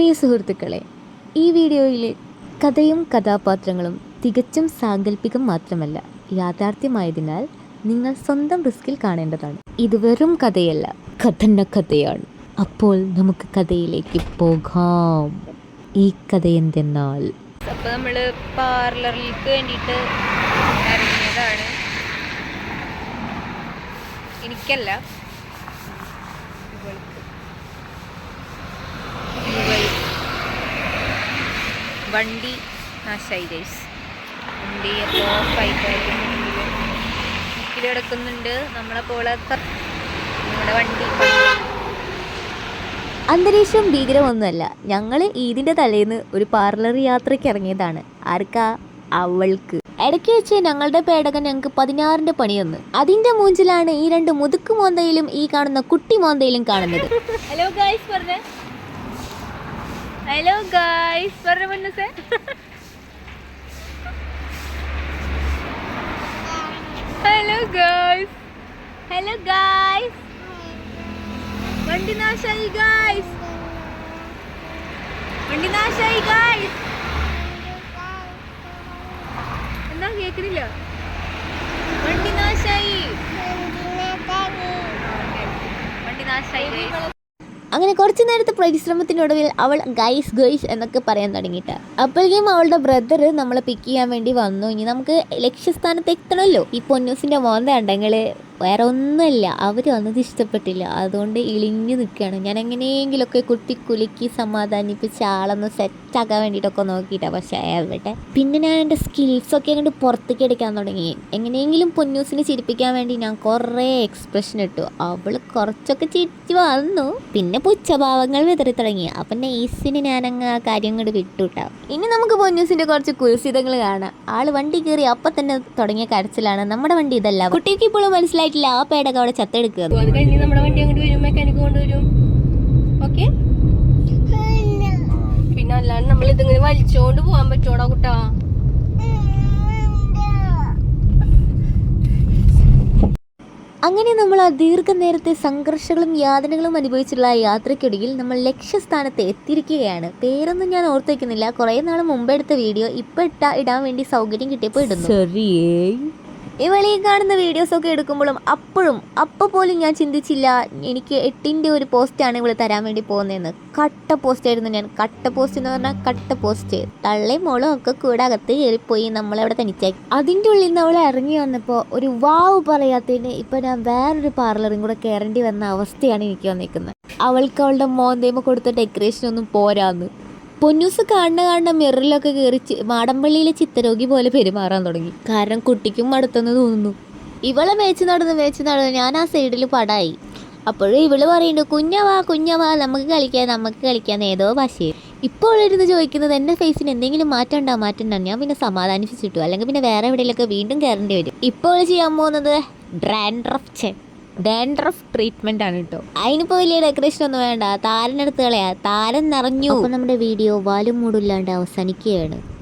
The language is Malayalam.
പ്രിയ സുഹൃത്തുക്കളെ ഈ വീഡിയോയിൽ കഥയും കഥാപാത്രങ്ങളും തികച്ചും സാങ്കല്പികം മാത്രമല്ല യാഥാർത്ഥ്യമായതിനാൽ നിങ്ങൾ സ്വന്തം റിസ്കിൽ കാണേണ്ടതാണ്. ഇത് വെറും കഥയല്ല കഥന്ന കഥയാണ്. അപ്പോൾ നമുക്ക് കഥയിലേക്ക് പോകാം. ഈ കഥ എന്തെന്നാൽ? അപ്പോൾ നമ്മൾ പാർലറിലേക്ക് വേണ്ടിയിട്ട് ഇറങ്ങിയതാണ്. എനിക്കല്ല ഇവൾക്ക്. ഇവൾ. വണ്ടി നാശായി ഗൈസ്. വണ്ടി ഓഫായിട്ടായിട്ട് മുക്കിൽ കിടക്കുന്നുണ്ട് പോലെ നമ്മുടെ വണ്ടി. അന്തരീക്ഷം ഭീകരമൊന്നുമല്ല. ഞങ്ങൾ ഈദിന്റെ തലേന്ന് ഒരു പാർലർ യാത്രയ്ക്ക് ഇറങ്ങിയതാണ്. ആർക്കാ? അവൾക്ക്. ഇടയ്ക്ക് വെച്ച് ഞങ്ങളുടെ പേടകൻ ഞങ്ങൾക്ക് പതിനാറിന്റെ പണി വന്നു അതിന്റെ മൂഞ്ചിലാണ് ഈ രണ്ട് മുതുക്ക് മോന്തയിലും ഈ കാണുന്ന കുട്ടി മോന്തയിലും കാണുന്നത്. ഹലോ ഗായ്സ് പറഞ്ഞ. ഹലോ ഗായ്സ് പറഞ്ഞ മുന്നസേ ഹലോ ഗായ്സ് ഹലോ ഗായ്സ് വണ്ടി നാശായി ഗായ്സ് വണ്ടി നാശായി ഗായ്സ് എന്താ കേക്കണില്ല? വണ്ടി നാശായി വണ്ടി നാശായി guys. അങ്ങനെ കുറച്ചു നേരത്തെ പരിശ്രമത്തിനൊടുവിൽ അവൾ ഗൈസ് ഗൈസ് എന്നൊക്കെ പറയാൻ തുടങ്ങിയിട്ട്. അപ്പോഴേക്കും അവളുടെ ബ്രദർ നമ്മളെ പിക്ക് ചെയ്യാൻ വേണ്ടി വന്നു. ഇനി നമുക്ക് ലക്ഷ്യസ്ഥാനത്ത് എത്തണമല്ലോ. ഈ പൊന്നൂസിന്റെ മോന്ത ഉണ്ടെങ്കിൽ വേറെ ഒന്നുമില്ല. അവർ വന്നത് ഇഷ്ടപ്പെട്ടില്ല. അതുകൊണ്ട് ഇളിഞ്ഞു നിൽക്കുകയാണ് ഞാൻ എങ്ങനെയെങ്കിലുമൊക്കെ കുത്തി കുലുക്കി സമാധാനിപ്പിച്ച് ആളൊന്ന് സെറ്റാക്കാൻ വേണ്ടിയിട്ടൊക്കെ നോക്കിയിട്ടാണ് പക്ഷേ എവിടെ പിന്നെ ഞാൻ എന്റെ സ്കിൽസൊക്കെ അങ്ങോട്ട് പുറത്തേക്ക് എടുക്കാൻ തുടങ്ങി. എങ്ങനെയെങ്കിലും പൊന്നൂസിനെ ചിരിപ്പിക്കാൻ വേണ്ടി ഞാൻ കുറേ എക്സ്പ്രഷൻ ഇട്ടു. അവൾ കുറച്ചൊക്കെ ചിരിച്ചു വന്നു. പിന്നെ പുച്ഛഭാവങ്ങൾ വിതറി തുടങ്ങി. അപ്പം നെയ്സിന് ഞാനങ്ങ് ആ കാര്യം അങ്ങോട്ട് വിട്ടുട്ടാ. ഇനി നമുക്ക് പൊന്നൂസിന്റെ കുറച്ച് കുൽസിതങ്ങൾ കാണാം. ആൾ വണ്ടി കയറി അപ്പം തന്നെ തുടങ്ങിയ കരച്ചിലാണ്. നമ്മുടെ വണ്ടി ഇതല്ല. കുട്ടിക്ക് ഇപ്പോഴും മനസ്സിലായിട്ടില്ല ആ പേടൊക്കെ അവിടെ ചത്തെടുക്കുക അത് കഴിഞ്ഞ് നമ്മുടെ വണ്ടി അങ്ങോട്ട് വരും മെക്കാനിക് കൊണ്ടുവരും ഓക്കെ പിന്നെ അല്ലാണ്ട് നമ്മൾ ഇതിങ്ങനെ വലിച്ചോണ്ട് പോവാൻ പറ്റോടാ കുട്ടാ. അങ്ങനെ നമ്മൾ ആ ദീർഘനേരത്തെ സംഘർഷങ്ങളും യാതനകളും അനുഭവിച്ചിട്ടുള്ള ആ യാത്രയ്ക്കൊടുകിൽ നമ്മൾ ലക്ഷ്യസ്ഥാനത്ത് എത്തിയിരിക്കുകയാണ്. പേരൊന്നും ഞാൻ ഓർത്തേക്കുന്നില്ല. കുറേ നാൾ മുമ്പ് എടുത്ത വീഡിയോ ഇപ്പം ഇട്ട ഇടാൻ വേണ്ടി സൗകര്യം കിട്ടിയപ്പോൾ ഇടുന്നു. ഇവൾ ഈ കാണുന്ന വീഡിയോസൊക്കെ എടുക്കുമ്പോഴും അപ്പോഴും അപ്പോൾ പോലും ഞാൻ ചിന്തിച്ചില്ല എനിക്ക് എട്ടിന്റെ ഒരു പോസ്റ്റാണ് ഇവൾ തരാൻ വേണ്ടി പോകുന്നതെന്ന്. കട്ട പോസ്റ്റായിരുന്നു ഞാൻ. കട്ട പോസ്റ്റ് എന്ന് പറഞ്ഞാൽ കട്ട പോസ്റ്റ് തള്ളയും മോളും ഒക്കെ കൂടെ അകത്ത് കയറിപ്പോയി നമ്മളവിടെ തനിച്ചാക്കി അതിന്റെ ഉള്ളിൽ നിന്ന് അവൾ ഇറങ്ങി വന്നപ്പോൾ ഒരു വാവ് പറയാത്തതിന് ഇപ്പം ഞാൻ വേറൊരു പാർലറും കൂടെ കയറേണ്ടി വന്ന അവസ്ഥയാണ് എനിക്ക് വന്നിരിക്കുന്നത് അവൾക്ക് അവളുടെ മോന്തേമ കൊടുത്ത ഡെക്കറേഷൻ ഒന്നും പോരാന്ന്. പൊന്നൂസ് കാണുന്ന കാണുന്ന മിററിലൊക്കെ കയറി മാടമ്പള്ളിയിലെ ചിത്തരോഗി പോലെ പെരുമാറാൻ തുടങ്ങി. കാരണം കുട്ടിക്കും മടുത്തെന്ന് തോന്നുന്നു. ഇവളെ മേച്ച് നടന്ന് മേച്ച് നടന്ന് ഞാൻ ആ സൈഡിൽ പടായി. അപ്പോഴും ഇവൾ പറയുന്നുണ്ട് കുഞ്ഞവാ കുഞ്ഞവാ നമുക്ക് കളിക്കാം നമുക്ക് കളിക്കാം ഏതോ ഭാഷയിൽ ഇപ്പോൾ ഇരുന്ന് ചോദിക്കുന്നത് എന്റെ ഫേസിന് എന്തെങ്കിലും മാറ്റം ഉണ്ടോ? മാറ്റം ഞാൻ പിന്നെ സമാധാനിപ്പിച്ചിട്ടു. അല്ലെങ്കിൽ പിന്നെ വേറെ എവിടെയെങ്കിലൊക്കെ വീണ്ടും കയറേണ്ടി വരും. ഇപ്പോൾ ചെയ്യാൻ പോകുന്നത് ഡ്രാൻഡ്രഫ് ചെ ഡാൻഡ്രഫ് ട്രീറ്റ്മെന്റ് ആണ് കേട്ടോ അതിനിപ്പോ വലിയ ഡെക്കറേഷൻ ഒന്നും വേണ്ട. താരനെടുത്ത് കളയാ. താരൻ നിറഞ്ഞു. അപ്പൊ നമ്മുടെ വീഡിയോ വാലും മൂടില്ലാണ്ട് അവസാനിക്കുകയാണ്.